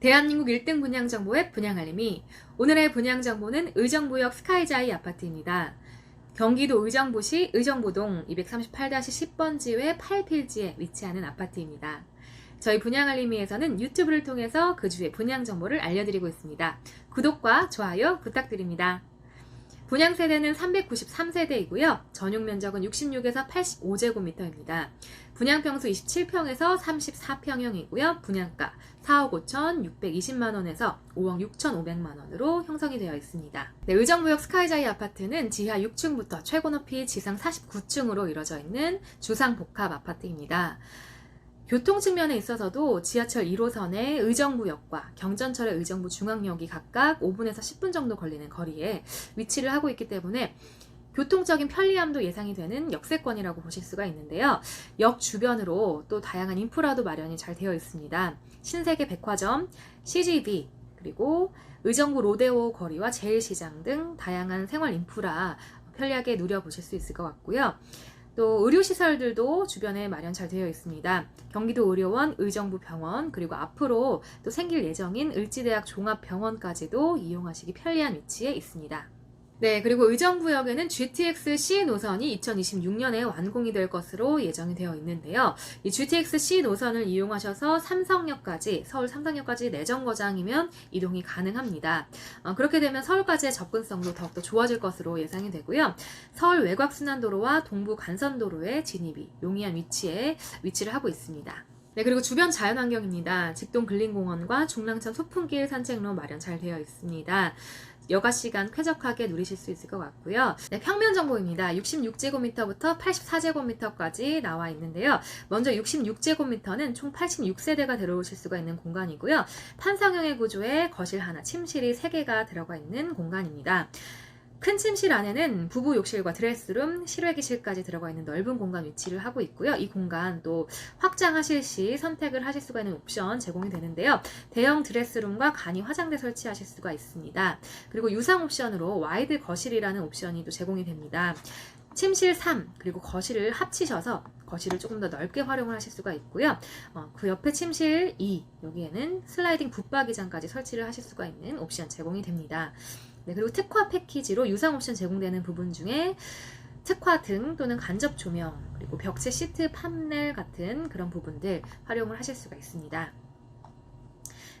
대한민국 1등 분양 정보의 분양 알림이 오늘의 분양 정보는 의정부역 스카이자이 아파트입니다. 경기도 의정부시 의정부동 238-10번지의 8필지에 위치하는 아파트입니다. 저희 분양 알림이에서는 유튜브를 통해서 그 주의 분양 정보를 알려드리고 있습니다. 구독과 좋아요 부탁드립니다. 분양 세대는 393세대이고요. 전용 면적은 66에서 85제곱미터입니다. 분양 평수 27평에서 34평형이고요. 분양가 4억 5천 620만 원에서 5억 6천 5백만 원으로 형성이 되어 있습니다. 네, 의정부역 스카이자이 아파트는 지하 6층부터 최고 높이 지상 49층으로 이루어져 있는 주상 복합 아파트입니다. 교통 측면에 있어서도 지하철 1호선의 의정부역과 경전철의 의정부 중앙역이 각각 5분에서 10분 정도 걸리는 거리에 위치를 하고 있기 때문에 교통적인 편리함도 예상이 되는 역세권이라고 보실 수가 있는데요. 역 주변으로 또 다양한 인프라도 마련이 잘 되어 있습니다. 신세계 백화점, CGV, 그리고 의정부 로데오 거리와 제일시장 등 다양한 생활 인프라 편리하게 누려보실 수 있을 것 같고요. 또 의료시설들도 주변에 마련 잘 되어 있습니다. 경기도 의료원, 의정부 병원, 그리고 앞으로 또 생길 예정인 을지대학 종합병원까지도 이용하시기 편리한 위치에 있습니다. 네, 그리고 의정부역에는 GTX-C 노선이 2026년에 완공이 될 것으로 예정이 되어 있는데요. 이 GTX-C 노선을 이용하셔서 삼성역까지, 서울 삼성역까지 내정거장이면 이동이 가능합니다. 어, 그렇게 되면 서울까지의 접근성도 더욱더 좋아질 것으로 예상이 되고요. 서울 외곽순환도로와 동부 간선도로의 진입이 용이한 위치에 위치를 하고 있습니다. 네, 그리고 주변 자연환경입니다. 직동 근린공원과 중랑천 소풍길 산책로 마련 잘 되어 있습니다. 여가 시간 쾌적하게 누리실 수 있을 것 같고요. 네, 평면 정보입니다. 66제곱미터부터 84제곱미터까지 나와 있는데요. 먼저 66제곱미터는 총 86세대가 들어오실 수가 있는 공간이고요. 판상형의 구조에 거실 하나, 침실이 3개가 들어가 있는 공간입니다. 큰 침실 안에는 부부 욕실과 드레스룸, 실외기실까지 들어가 있는 넓은 공간 위치를 하고 있고요. 이 공간 또 확장하실 시 선택을 하실 수가 있는 옵션 제공이 되는데요. 대형 드레스룸과 간이 화장대 설치하실 수가 있습니다. 그리고 유상 옵션으로 와이드 거실이라는 옵션이 또 제공이 됩니다. 침실 3 그리고 거실을 합치셔서 거실을 조금 더 넓게 활용을 하실 수가 있고요. 어, 그 옆에 침실 2 여기에는 슬라이딩 붙박이장까지 설치를 하실 수가 있는 옵션 제공이 됩니다. 네, 그리고 특화 패키지로 유상 옵션 제공되는 부분 중에 특화 등 또는 간접 조명 그리고 벽체 시트 판넬 같은 그런 부분들 활용을 하실 수가 있습니다.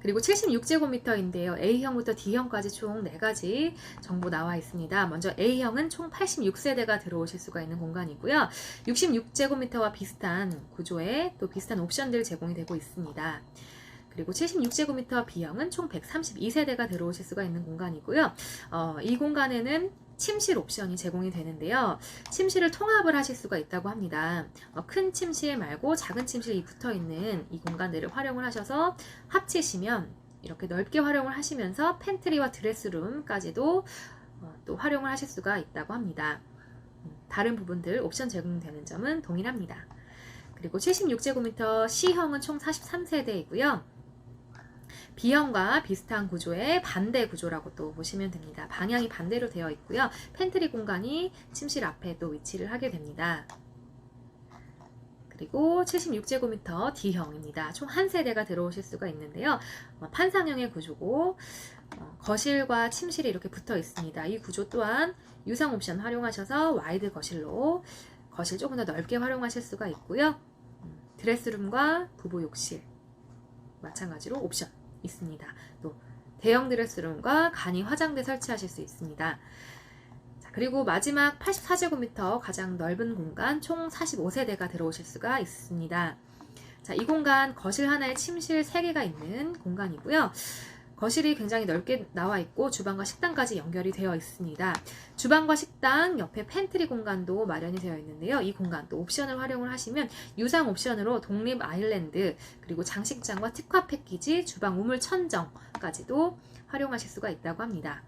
그리고 76제곱미터인데요. A형부터 D형까지 총 4가지 정보 나와 있습니다. 먼저 A형은 총 86세대가 들어오실 수가 있는 공간이고요. 66제곱미터와 비슷한 구조에 또 비슷한 옵션들 제공이 되고 있습니다. 그리고 76제곱미터 B형은 총 132세대가 들어오실 수가 있는 공간이고요. 어, 이 공간에는 침실 옵션이 제공이 되는데요. 침실을 통합을 하실 수가 있다고 합니다. 어, 큰 침실 말고 작은 침실이 붙어 있는 이 공간들을 활용을 하셔서 합치시면 이렇게 넓게 활용을 하시면서 팬트리와 드레스룸까지도 어, 또 활용을 하실 수가 있다고 합니다. 음, 다른 부분들 옵션 제공되는 점은 동일합니다. 그리고 76제곱미터 C형은 총 43세대이고요. B형과 비슷한 구조의 반대 구조라고 또 보시면 됩니다. 방향이 반대로 되어 있고요. 팬트리 공간이 침실 앞에 또 위치를 하게 됩니다. 그리고 76제곱미터 D형입니다. 총 한 세대가 들어오실 수가 있는데요. 어, 판상형의 구조고 어, 거실과 침실이 이렇게 붙어 있습니다. 이 구조 또한 유상 옵션 활용하셔서 와이드 거실로 거실 조금 더 넓게 활용하실 수가 있고요. 음, 드레스룸과 부부 욕실 마찬가지로 옵션 있습니다. 또 대형 드레스룸과 간이 화장대 설치하실 수 있습니다. 자, 그리고 마지막 84제곱미터 가장 넓은 공간 총 45세대가 들어오실 수가 있습니다. 자, 이 공간 거실 하나에 침실 3개가 있는 공간이고요. 거실이 굉장히 넓게 나와 있고 주방과 식당까지 연결이 되어 있습니다. 주방과 식당 옆에 팬트리 공간도 마련이 되어 있는데요. 이 공간도 옵션을 활용을 하시면 유상 옵션으로 독립 아일랜드 그리고 장식장과 특화 패키지 주방 우물 천정까지도 활용하실 수가 있다고 합니다.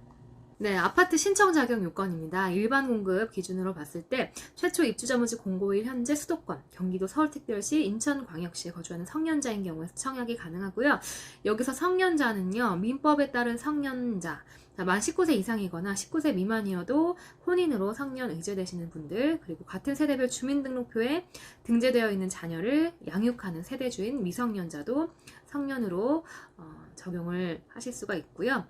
네, 아파트 신청 자격 요건입니다. 일반 공급 기준으로 봤을 때 최초 입주자문지 공고일 현재 수도권, 경기도 서울특별시, 인천광역시에 거주하는 성년자인 경우에 청약이 가능하고요. 여기서 성년자는요, 민법에 따른 성년자, 자, 만 19세 이상이거나 19세 미만이어도 혼인으로 성년 의제되시는 분들, 그리고 같은 세대별 주민등록표에 등재되어 있는 자녀를 양육하는 세대주인 미성년자도 성년으로 어, 적용을 하실 수가 있고요.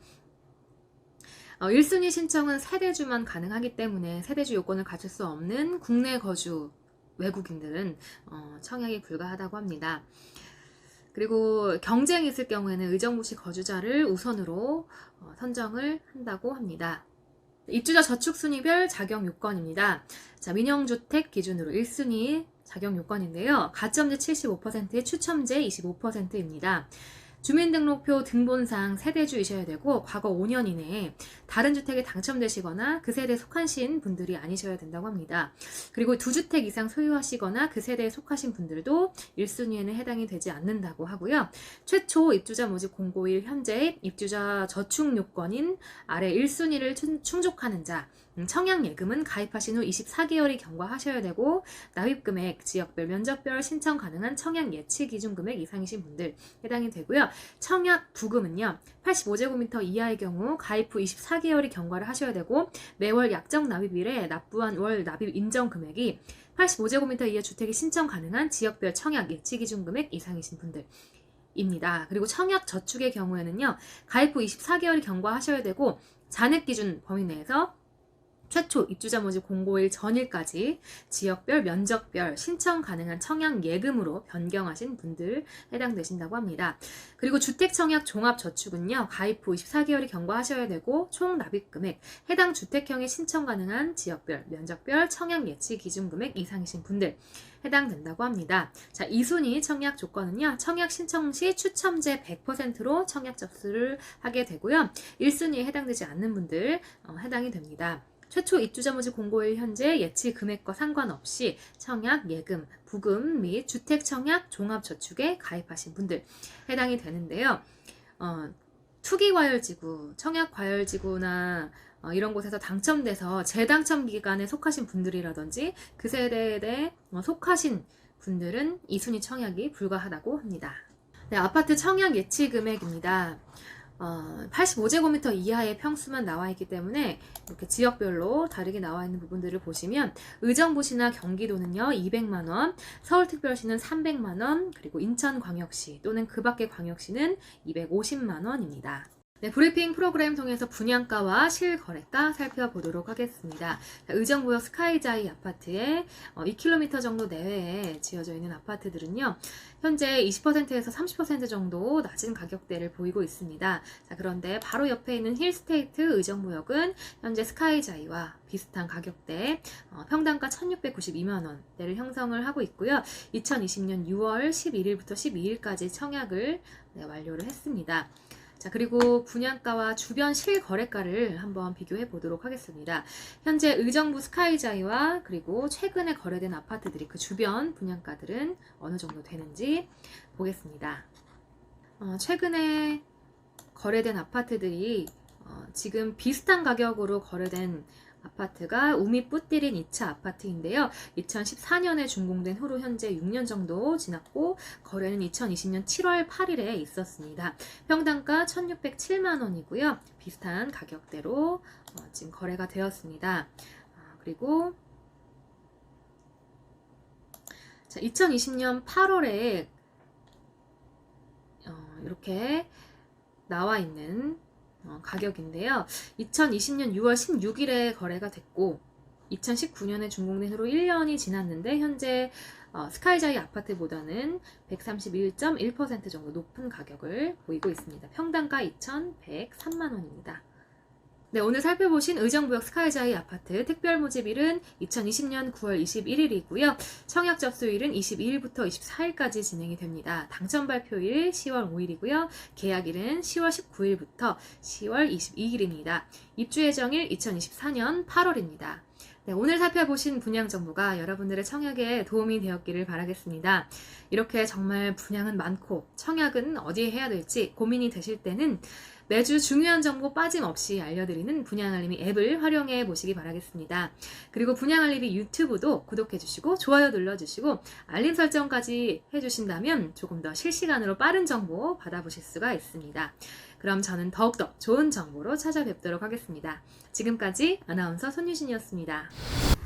어, 1순위 신청은 세대주만 가능하기 때문에 세대주 요건을 갖출 수 없는 국내 거주 외국인들은 어, 청약이 불가하다고 합니다. 그리고 경쟁이 있을 경우에는 의정부시 거주자를 우선으로 어, 선정을 한다고 합니다. 입주자 저축순위별 자격 요건입니다. 자, 민영주택 기준으로 1순위 자격 요건인데요. 가점제 75%에 추첨제 25%입니다. 주민등록표 등본상 세대주이셔야 되고 과거 5년 이내에 다른 주택에 당첨되시거나 그 세대에 속하신 분들이 아니셔야 된다고 합니다. 그리고 두 주택 이상 소유하시거나 그 세대에 속하신 분들도 1순위에는 해당이 되지 않는다고 하고요. 최초 입주자 모집 공고일 현재 입주자 저축 요건인 아래 1순위를 충족하는 자 음, 청약 예금은 가입하신 후 24개월이 경과하셔야 되고 납입 금액, 지역별, 면적별 신청 가능한 청약 예치 기준 금액 이상이신 분들 해당이 되고요. 청약 부금은요. 85제곱미터 이하의 경우 가입 후 24개월이 경과를 하셔야 되고 매월 약정 납입일에 납부한 월 납입 인정 금액이 85제곱미터 이하 주택이 신청 가능한 지역별 청약 예치 기준 금액 이상이신 분들 입니다. 그리고 청약 저축의 경우에는요. 가입 후 24개월이 경과하셔야 되고 잔액 기준 범위 내에서 최초 입주자 모집 공고일 전일까지 지역별, 면적별 신청 가능한 청약 예금으로 변경하신 분들 해당되신다고 합니다. 그리고 주택 청약 종합 저축은요. 가입 후 24개월이 경과하셔야 되고 총 납입 금액, 해당 주택형에 신청 가능한 지역별, 면적별 청약 예치 기준 금액 이상이신 분들 해당된다고 합니다. 자, 2순위 청약 조건은요. 청약 신청 시 추첨제 100%로 청약 접수를 하게 되고요. 1순위에 해당되지 않는 분들 어, 해당이 됩니다. 최초 입주자 모집 공고일 현재 예치 금액과 상관없이 청약, 예금, 부금 및 주택 청약 종합저축에 가입하신 분들 해당이 되는데요. 어, 투기 과열지구, 청약 과열지구나 어, 이런 곳에서 당첨돼서 재당첨 기간에 속하신 분들이라든지 그 세대에 어, 속하신 분들은 이순위 청약이 불가하다고 합니다. 네, 아파트 청약 예치 금액입니다. 어, 85제곱미터 이하의 평수만 나와 있기 때문에 이렇게 지역별로 다르게 나와 있는 부분들을 보시면 의정부시나 경기도는요 200만원, 서울특별시는 300만원, 그리고 인천광역시 또는 그 밖의 광역시는 250만원입니다. 네, 브리핑 프로그램 통해서 분양가와 실거래가 살펴보도록 하겠습니다. 의정부역 스카이자이 아파트에 2km 어, 정도 내외에 지어져 있는 아파트들은요, 현재 20%에서 30% 정도 낮은 가격대를 보이고 있습니다. 자, 그런데 바로 옆에 있는 힐스테이트 의정부역은 현재 스카이자이와 비슷한 가격대, 어, 평당가 1692만원대를 형성을 하고 있고요. 2020년 6월 11일부터 12일까지 청약을 네, 완료를 했습니다. 자, 그리고 분양가와 주변 실거래가를 한번 비교해 보도록 하겠습니다. 현재 의정부 스카이자이와 그리고 최근에 거래된 아파트들이 그 주변 분양가들은 어느 정도 되는지 보겠습니다. 어, 최근에 거래된 아파트들이 어, 지금 비슷한 가격으로 거래된 아파트가 우미 뿌띠린 2차 아파트인데요. 2014년에 준공된 후로 현재 6년 정도 지났고 거래는 2020년 7월 8일에 있었습니다. 평당가 1,607만 원이고요. 비슷한 가격대로 어, 지금 거래가 되었습니다. 아, 그리고 자, 2020년 8월에 어, 이렇게 나와 있는 어, 가격인데요. 2020년 6월 16일에 거래가 됐고 2019년에 준공된 후로 1년이 지났는데 현재 어, 스카이자이 아파트보다는 131.1% 정도 높은 가격을 보이고 있습니다. 평당가 2,103만 원입니다. 네, 오늘 살펴보신 의정부역 스카이자이 아파트 특별 모집일은 2020년 9월 21일이고요. 청약 접수일은 22일부터 24일까지 진행이 됩니다. 당첨 발표일 10월 5일이고요. 계약일은 10월 19일부터 10월 22일입니다. 입주 예정일 2024년 8월입니다. 네, 오늘 살펴보신 분양 정보가 여러분들의 청약에 도움이 되었기를 바라겠습니다. 이렇게 정말 분양은 많고 청약은 어디에 해야 될지 고민이 되실 때는 매주 중요한 정보 빠짐없이 알려드리는 분양알림이 앱을 활용해 보시기 바라겠습니다. 그리고 분양알림이 유튜브도 구독해 주시고 좋아요 눌러주시고 알림 설정까지 해주신다면 조금 더 실시간으로 빠른 정보 받아보실 수가 있습니다. 그럼 저는 더욱더 좋은 정보로 찾아뵙도록 하겠습니다. 지금까지 아나운서 손유진이었습니다.